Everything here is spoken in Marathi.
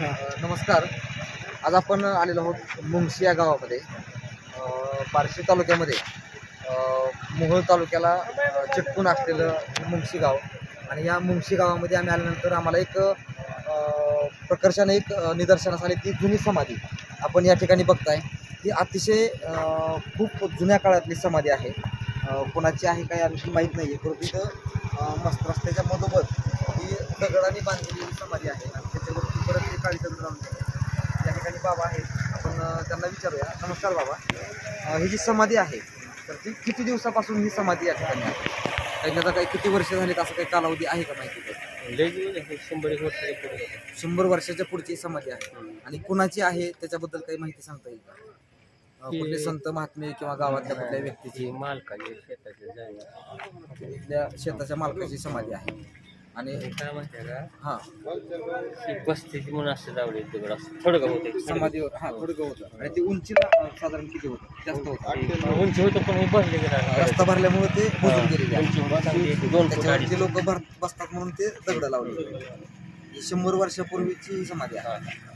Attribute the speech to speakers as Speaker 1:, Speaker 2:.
Speaker 1: नमस्कार. आज आपण आलेलो आहोत मुंगशी या गावामध्ये. बार्शी तालुक्यामध्ये. अ, मोहोळ तालुक्याला चिटकून असलेलं मुंगशी गाव. आणि या मुंगशी गावामध्ये आम्ही आल्यानंतर आम्हाला एक प्रकर्षाने एक निदर्शनास आली ती जुनी समाधी आपण या ठिकाणी बघताय. ही अतिशय खूप जुन्या काळातली समाधी आहे. कोणाची आहे काय आणखी माहीत नाही आहे परंतु मस्त रस्त्याच्या मधोमध ही दगडाने बांधलेली समाधी आहे आणि त्याच्यावरती परत एक काळीचंद्र या ठिकाणी बाबा आहेत. आपण त्यांना विचारूया. नमस्कार बाबा. ही जी समाधी आहे तर ती किती दिवसापासून ही समाधी या ठिकाणी आहे? काही त्याचा काही किती वर्ष झालीत असं काही कालावधी आहे का माहिती
Speaker 2: शंभर एक वर्षाच्या.
Speaker 1: शंभर वर्षाच्या पुढची समाधी आहे. आणि कुणाची आहे त्याच्याबद्दल काही माहिती सांगता येईल का? कुठले संत महात्मे किंवा गावातल्या कुठल्या व्यक्तीची?
Speaker 2: मालकाची शेताची जागा.
Speaker 1: इथल्या शेताच्या मालकाची समाधी आहे. आणि
Speaker 2: काय माहितीये का?
Speaker 1: हां.
Speaker 2: पस्तीस म्हणून असते जावडे दगड असं थोडं होते
Speaker 1: समाधीवर हा थोडं गवत. होतं आणि ती उंचीला साधारण किती होतं? जास्त होतं.
Speaker 2: उंची होतं पण हे गेला.
Speaker 1: रस्ता भरल्यामुळे ते बुजून गेलेले
Speaker 2: दोन अडीच.
Speaker 1: लोक भर बसतात म्हणून ते दगड लावले ही शंभर वर्षापूर्वीची ही समाधी आहे.